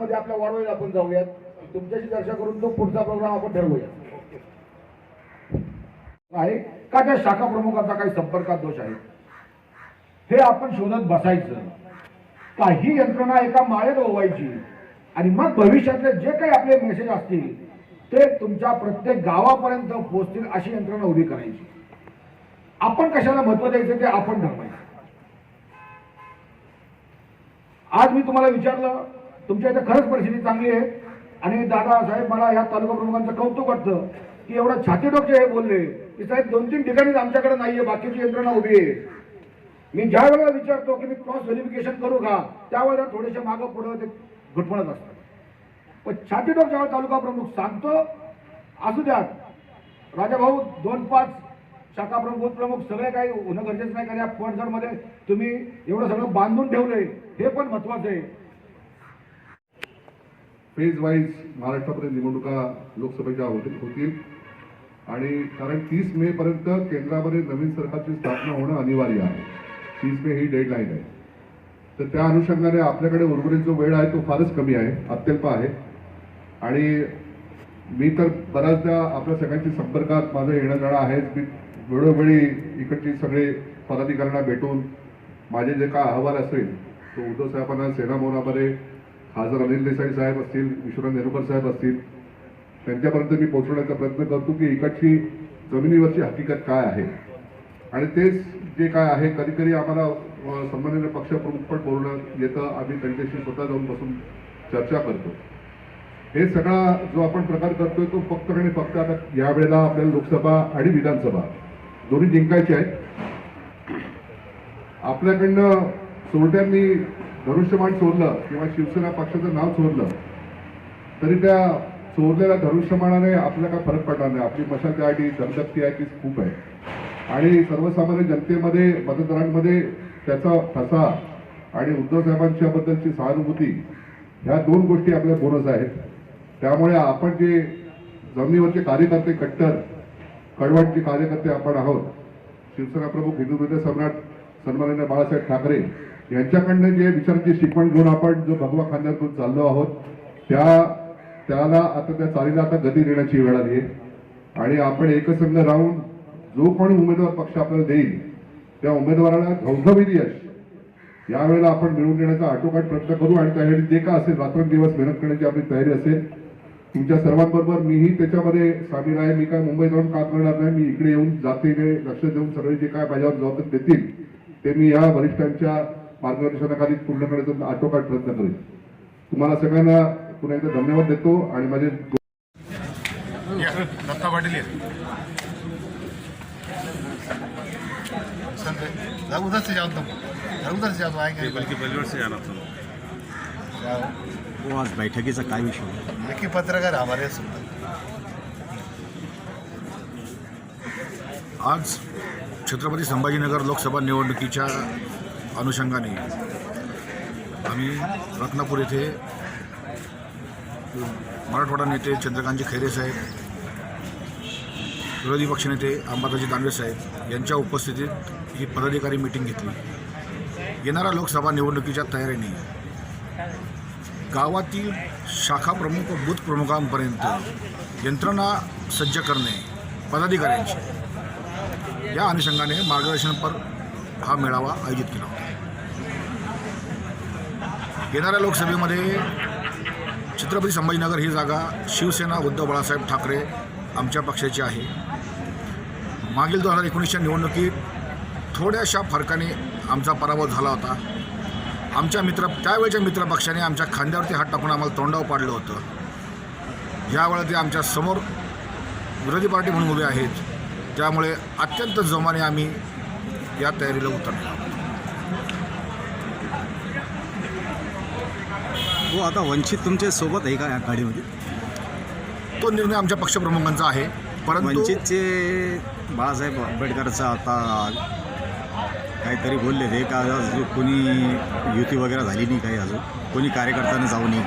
मध्ये आपल्या वाढवेला आपण जाऊयात. तुमच्याशी चर्चा करून तो पुढचा प्रोग्राम आपण ठरवूया आहे. का त्या शाखा प्रमुखाचा काही संपर्कात दोष आहे? हे आपण शोधत बसायचं. काही यंत्रणा एका माळेत ओवायची. आणि मग भविष्यातले जे काही आपले मेसेज असतील ते तुमच्या प्रत्येक गावापर्यंत पोहोचतील अशी यंत्रणा उभी करायची. आपण कशाला महत्त्व द्यायचं ते आपण ठरवायचं. आज मी तुम्हाला विचारलं तुमच्या इथं खरंच परिस्थिती चांगली आहे. आणि दादा साहेब मला या तालुका प्रमुखांचं कौतुक वाटतं की एवढं छातीडोक जे हे बोलले की साहेब दोन तीन ठिकाणीच आमच्याकडे नाहीये बाकीची यंत्रणा उभी आहे. मी ज्या वेळेला विचारतो की मी क्रॉस व्हेरिफिकेशन करू का त्यावेळेला थोडेसे मागं पुढं ते घुटमळत असतात. पण छातीडोक ज्यावेळेला तालुका प्रमुख सांगतो असू द्यात. राजा भाऊ दोन पाच शाखा प्रमुख प्रमुख सगळे काही होणं गरजेचं नाही कारण या फडझडमध्ये तुम्ही एवढं सगळं बांधून ठेवलंय हे पण महत्वाचं आहे. फेज वाईज महाराष्ट्रामध्ये निवडणुका लोकसभेच्या होतील होतील. आणि कारण तीस मे पर्यंत केंद्रामध्ये नवीन सरकारची स्थापना होणं अनिवार्य आहे. तीस मे ही डेडलाईन आहे. तर त्या अनुषंगाने आपल्याकडे उर्वरित जो वेळ आहे तो फारच कमी आहे अत्यल्प आहे. आणि मी तर बऱ्याचदा आपल्या सगळ्यांच्या संपर्कात माझं येणं जाणं आहे मी वेळोवेळी इकडची सगळे पदाधिकाऱ्यांना भेटून माझे जे काय अहवाल असेल तो उद्धव साहेबांना सेना मोहनामध्ये खासदार अनिल देसाई साहेब असतील विश्वनाथ नेरुकर साहेब असतील त्यांच्यापर्यंत मी पोहोचवण्याचा प्रयत्न करतो की इकडची जमिनीवरची हकीकत काय आहे. आणि तेच जे काय आहे कधी कधी आम्हाला संबंधित पक्षप्रमुख पण बोलणं येतं. आम्ही त्यांच्याशी स्वतः जाऊन बसून चर्चा करतो. हे सगळा जो आपण प्रकार करतोय तो फक्त आणि फक्त आता यावेळेला आपल्याला लोकसभा आणि विधानसभा दोन्ही जिंकायचे आहेत. आपल्याकडनं चोरट्यांनी धनुष्यबाण चोरलं किंवा शिवसेना पक्षाचं नाव चोरलं तरी त्या चोरलेल्या धनुष्यमानाने आपल्याला काय फरक पडणार नाही. आपली मशाल त्यासाठी दमदत्ती आहे ती खूप आहे. आणि सर्वसामान्य जनतेमध्ये मतदारांमध्ये त्याचा ठसा आणि उद्धव साहेबांच्या बद्दलची सहानुभूती ह्या दोन गोष्टी आपल्या बोनस आहेत. त्यामुळे आपण जे जमिनीवरचे कार्यकर्ते कट्टर कडवटचे कार्यकर्ते आपण आहोत शिवसेना प्रमुख हिंदू हृदय सम्राट सन्माननीय बाळासाहेब ठाकरे यांच्याकडनं जे विचारांची शिकवण घेऊन आपण जो भगवा खांद्यातून चाललो आहोत त्या त्याला आता त्या चालीला आता गती देण्याची वेळ आली आहे. आणि आपण एकसंघ राहून जो कोणी उमेदवार पक्ष आपल्याला देईल त्या उमेदवाराला घवघवीत यश यावेळेला आपण मिळवून देण्याचा आटोकाट प्रयत्न करू आणि त्यासाठी जे का असेल रात्रंदिवस मेहनत करण्याची आपली तयारी असेल तुमच्या सर्वांबरोबर मीही त्याच्यामध्ये सामील आहे. मी काय मुंबई जाऊन का करणार नाही मी इकडे येऊन जातीने लक्ष देऊन सगळे जे काय माझ्यावर जबाबदारी देतील ते मी या वरिष्ठांच्या मार्गदर्शनाखाली पूर्ण करण्याचा आटोकाट प्रयत्न करेन. तुम्हाला सगळ्यांना पुन्हा एकदा धन्यवाद देतो आणि माझे या, दत्ता पाटील ये. संजय, जा उधर से जाओ तुम जा उधर से जाओ तो आएंगे बल्कि बलवर से जाना था. जाओ हो आज बैठकीचा काय विषय? लेखी पत्रकार हमारे सुनता. आज छत्रपती संभाजीनगर लोकसभा निवडणुकीच्या अनुषंगाने आम्ही रत्नापूर येथे मराठवाडा नेते चंद्रकांतजी खैरे साहेब विरोधी पक्षनेते अंबादाजी दानवे साहेब यांच्या उपस्थितीत ही पदाधिकारी मिटिंग घेतली. येणाऱ्या लोकसभा निवडणुकीच्या तयारीने गावातील शाखा प्रमुख व बूथ प्रमुखांपर्यंत यंत्रणा सज्ज करणे पदाधिकाऱ्यांची. या अनुषंगाने मार्गदर्शनपर हा मेळावा आयोजित केला होता. येणाऱ्या लोकसभेमध्ये छत्रपती संभाजीनगर ही जागा शिवसेना उद्धव बाळासाहेब ठाकरे आमच्या पक्षाची आहे. मागील दोन हजार एकोणीसच्या निवडणुकीत थोड्याशा फरकाने आमचा पराभव झाला होता. आमच्या मित्र त्यावेळच्या मित्रपक्षाने आमच्या खांद्यावरती हात टाकून आम्हाला तोंडावर पाडलं होतं. यावेळेला ते आमच्यासमोर विरोधी पार्टी म्हणून उभे आहेत. त्यामुळे अत्यंत जोमाने आम्ही या तयारीला उतरलो. हो आता वंचित तुमच्यासोबत आहे का या गाडीमध्ये? तो निर्णय आमच्या पक्षप्रमुखांचा आहे. परंतु वंचितचे बाळासाहेब आंबेडकरचा आता काहीतरी बोलले ते का अजून कोणी युती वगैरे झाली नाही काही अजून? कोणी कार्यकर्त्यानं जाऊ नये.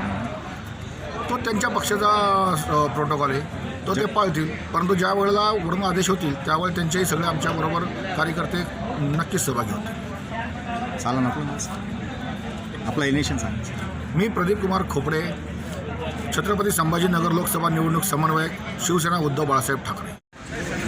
तो त्यांच्या पक्षाचा प्रोटोकॉल आहे. तो ते पाळतील. परंतु ज्या वेळेला वरून आदेश होतील त्यावेळेला त्यांचेही सगळे आमच्याबरोबर कार्यकर्ते नक्कीच सहभागी होतील. चाला ना आपण आपला इलेक्शन सांगायचं मी प्रदीप कुमार खोपडे छत्रपती संभाजीनगर लोकसभा निवडणूक समन्वयक शिवसेना उद्धव बाळासाहेब ठाकरे.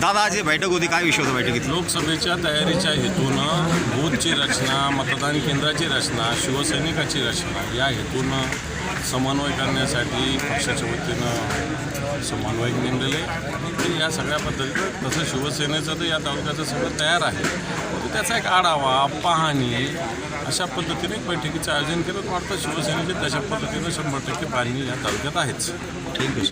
दादा आज बैठक होती. काय विषय होता बैठकीत? लोकसभेच्या तयारीच्या हेतूनं बूथची रचना मतदान केंद्राची रचना शिवसैनिकाची रचना या हेतूनं समन्वय करण्यासाठी पक्षाच्या वतीनं समन्वयक नेमलेले. आणि या सगळ्या पद्धतीनं तसं शिवसेनेचं तर या तालुक्याचं सगळं तयार आहे. त्याचा एक आढावा पाहणी अशा पद्धतीने एक बैठकीचं आयोजन केलं. वाटतं शिवसेनेची तशा पद्धतीनं शंभर टक्के बांधणी या तालुक्यात आहेच. ठीक आहे.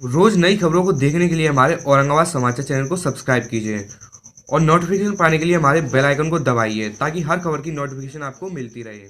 रोज नई खबरों को देखने के लिए हमारे औरंगाबाद समाचार चैनल को सब्सक्राइब कीजिए और नोटिफिकेशन पाने के लिए हमारे बेल आइकन को दबाइए ताकि हर खबर की नोटिफिकेशन आपको मिलती रहे।